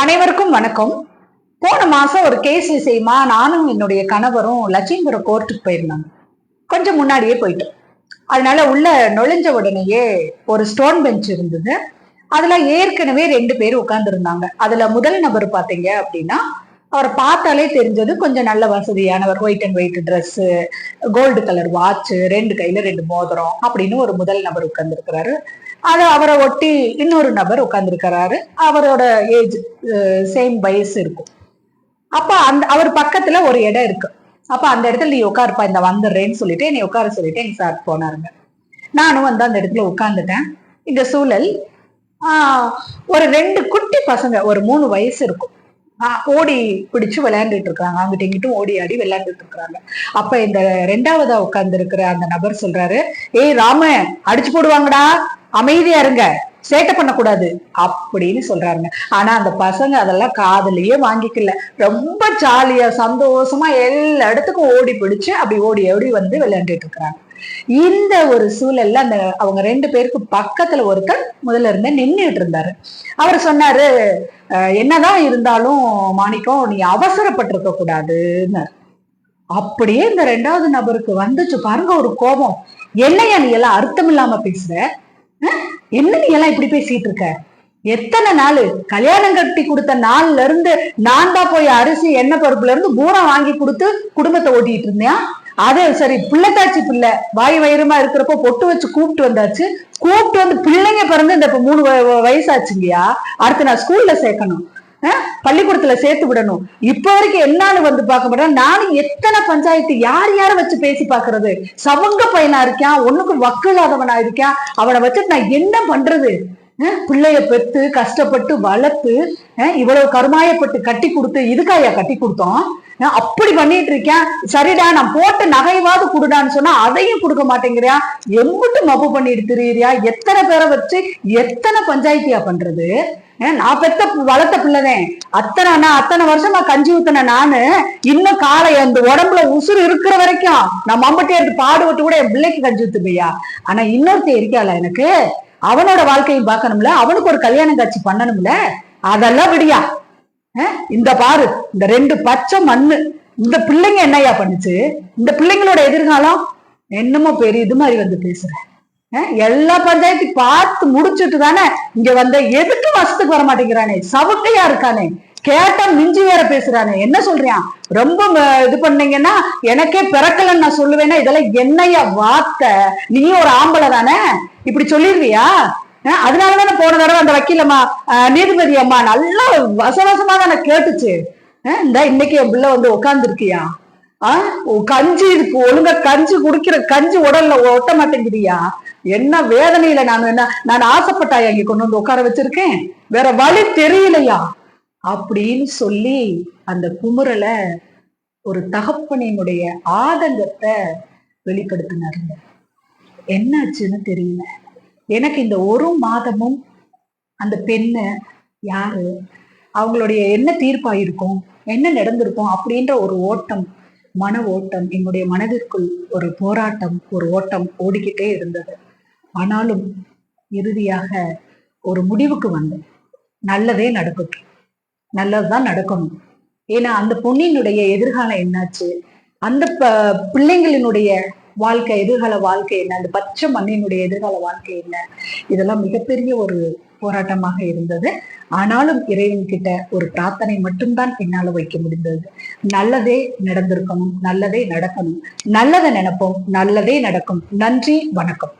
அனைவருக்கும் வணக்கம். போன மாசம் ஒரு கேஸ் விஷயமா நானும் என்னுடைய கணவரும் லட்சுமிபுரம் கோர்ட்டுக்கு போயிருந்தாங்க கொஞ்சம் முன்னாடியே போயிட்டோம். அதனால உள்ள நுழைஞ்ச உடனேயே ஒரு ஸ்டோன் பெஞ்ச் இருந்தது. அதுல ஏற்கனவே ரெண்டு பேர் உட்கார்ந்துருந்தாங்க. அதுல முதல் நபர் பாத்தீங்க அப்படின்னா அவரை பார்த்தாலே தெரிஞ்சது கொஞ்சம் நல்ல வசதியானவர் white and white dress gold colour watch ரெண்டு கையில ரெண்டு மோதிரம் அப்படின்னு ஒரு முதல் நபர் உட்கார்ந்துருக்கிறாரு. அது அவரை ஒட்டி இன்னொரு நபர் உட்கார்ந்துருக்கிறாரு. அவரோட ஏஜ் சேம் வயசு இருக்கும். அப்ப அந்த அவர் பக்கத்துல ஒரு இடம் இருக்கு. அப்ப அந்த இடத்துல நீ உட்காருப்பா இந்த வந்துடுறேன்னு சொல்லிட்டு என்னை உட்கார சொல்லிட்டு எங்க சார் போனாருங்க. நானும் வந்து அந்த இடத்துல உட்கார்ந்துட்டேன். இந்த சூழல் ஒரு ரெண்டு குட்டி பசங்க ஒரு மூணு வயசு இருக்கும். ஓடி பிடிச்சு விளையாண்டுட்டு இருக்காங்க. அங்கிட்ட இங்கிட்டும் ஓடி ஆடி விளையாண்டுட்டு இருக்கிறாங்க அப்ப இந்த ரெண்டாவதா உட்கார்ந்து இருக்கிற அந்த நபர் சொல்றாரு ஏய் ராம அடிச்சு போடுவாங்கடா. அமைதியா இருங்க. சேட்டை பண்ணக்கூடாது. அப்படின்னு சொல்றாருங்க. ஆனா அந்த பசங்க அதெல்லாம் காதலையே வாங்கிக்கல. ரொம்ப ஜாலியா சந்தோஷமா எல்லா இடத்துக்கும் ஓடி பிடிச்சு அப்படி ஓடி ஓடி வந்து விளையாண்டுட்டு இருக்கிறாங்க இந்த ஒரு சூழல்ல அந்த அவங்க ரெண்டு பேருக்கு பக்கத்துல ஒருத்தர் முதல்ல இருந்த நின்றுட்டு இருந்தாரு. அவர் சொன்னாரு என்னதான் இருந்தாலும் மாணிக்கம் நீ அவசரப்பட்டிருக்க கூடாதுன்னு அப்படியே இந்த ரெண்டாவது நபருக்கு வந்துச்சு பாருங்க ஒரு கோபம். என்னையா நீ எல்லாம் அர்த்தம் இல்லாம பேசுற? அஹ்? என்ன நீ எல்லாம் இப்படி பேசிட்டு இருக்க? எத்தனை நாள்? கல்யாணம் கட்டி கொடுத்த நாள்ல இருந்து நான் தான் போய் அரிசி எண்ணெய் பருப்புல இருந்து பூரம் வாங்கி கொடுத்து குடும்பத்தை ஓட்டிட்டு இருந்தேன். அது சரி பிள்ளைத்தாச்சி பிள்ளை வாய் வயிறுமா இருக்கிறப்போ பொட்டு வச்சு கூப்பிட்டு வந்தாச்சு. கூப்பிட்டு வந்து பிள்ளைங்க பிறந்து இந்த இப்ப மூணு வ- வயசாச்சுங்கயா அடுத்து நான் ஸ்கூல்ல சேர்க்கணும். பள்ளிக்கூடத்துல சேர்த்து விடணும். இப்ப வரைக்கும் என்னான்னு வந்து பார்க்க மாட்டேன். நானும் எத்தனை பஞ்சாயத்து யார் யார வச்சு பேசி பாக்குறது சவங்க பையனா இருக்கான் ஒண்ணுக்கு வக்கு இல்லாதவனா இருக்கான் அவனை வச்சுட்டு நான் என்ன பண்றது? பிள்ளைய பெத்து கஷ்டப்பட்டு வளர்த்து இவ்வளவு கருமாயப்பட்டு கட்டி கொடுத்து இதுக்காயா கட்டி கொடுத்தோம்? அப்படி பண்ணிட்டு இருக்கேன். சரிடா நான் போட்ட நகைவாது குடுடான்னு சொன்னா அதையும் கொடுக்க மாட்டேங்கிறியா? எம்பிட்டு மப்பு பண்ணிட்டு திரியிறியா? எத்தனை பேரை வச்சு எத்தனை பஞ்சாயத்தியா பண்றது? நான் பெத்த வளர்த்த பிள்ளைதான் அத்தனை நான் அத்தனை வருஷமா கஞ்சி ஊத்தின நானு இன்னும் காலை அந்த உடம்புல உசுறு இருக்கிற வரைக்கும் நான் மம்பட்டே எடுத்து பாடுபட்டு கூட என் பிள்ளைக்கு கஞ்சி ஊத்துப்பையா? ஆனா இன்னொருத்தன் இருக்காள எனக்கு? அவனோட வாழ்க்கையும் பார்க்கணும்ல? அவனுக்கு ஒரு கல்யாணம் காட்சி பண்ணணும்ல? அதெல்லாம் விடியா. இந்த பாரு இந்த ரெண்டு பச்சை மண்ணு. இந்த பிள்ளைங்க என்னய்யா பண்ணுச்சு? இந்த பிள்ளைங்களோட எதிர்காலம்? என்னமோ பெரிய இது மாதிரி வந்து பேசுற. எல்லா பஞ்சாயத்தையும் பார்த்து முடிச்சுட்டு தானே இங்க வந்த? எதுக்கு வசத்துக்கு வர மாட்டேங்கிறானே சவுக்கையா இருக்கானே. கேட்டா மிஞ்சி வேற பேசுறானே. என்ன சொல்றியான் ரொம்ப இது பண்ணீங்கன்னா எனக்கே பிறக்கலன்னு நான் சொல்லுவேன்னா இதெல்லாம் என்னையா வார்த்தை? நீயும் ஒரு ஆம்பளை தானே? இப்படி சொல்லிடுவியா அஹ் அதனால தானே போன தடவை அந்த வக்கீலம்மா நீதிபதி அம்மா நல்லா வசவசமா தானே கேட்டுச்சு. இந்த இன்னைக்கு என் பிள்ளை வந்து உட்காந்துருக்கியா ஆஹ் கஞ்சி இதுக்கு ஒழுங்கா கஞ்சி குடிக்கிற கஞ்சி உடல்ல ஒட்ட மாட்டேங்குதியா என்ன வேதனையில நான் என்ன நான் ஆசைப்பட்டாயா இங்க கொண்டு வந்து உட்கார வச்சிருக்கேன்? வேற வழி தெரியலையா? அப்படின்னு சொல்லி அந்த குமுறலை ஒரு தகப்பனினுடைய ஆதங்கத்தை வெளிப்படுத்தினாருங்க என்னாச்சுன்னு தெரியல. எனக்கு இந்த ஒரு மாதமும் அந்த பெண்ணை யாரு? அவங்களுடைய என்ன தீர்ப்பாயிருக்கும்? என்ன நடந்திருக்கும்? அப்படின்ற ஒரு ஓட்டம் மன ஓட்டம் என்னுடைய மனதிற்குள் ஒரு போராட்டம் ஒரு ஓட்டம் ஓடிக்கிட்டே இருந்தது. ஆனாலும் இறுதியாக ஒரு முடிவுக்கு வந்தேன். நல்லதே நடக்கட்டும் நல்லதுதான் நடக்கணும் ஏன்னா அந்த பொண்ணினுடைய எதிர்காலம் என்னாச்சு? அந்த ப- பிள்ளைங்களினுடைய வாழ்க்கை எதிர்கால வாழ்க்கை என்ன? அந்த பச்சை மண்ணினுடைய எதிர்கால வாழ்க்கை என்ன? இதெல்லாம் மிகப்பெரிய ஒரு போராட்டமாக இருந்தது. ஆனாலும் இறைவன் கிட்ட ஒரு பிரார்த்தனை மட்டும்தான் என்னால வைக்க முடிந்தது. நல்லதே நடந்திருக்கணும் நல்லதே நடக்கணும். நல்லதை நினைப்போம் நல்லதே நடக்கும். நன்றி வணக்கம்.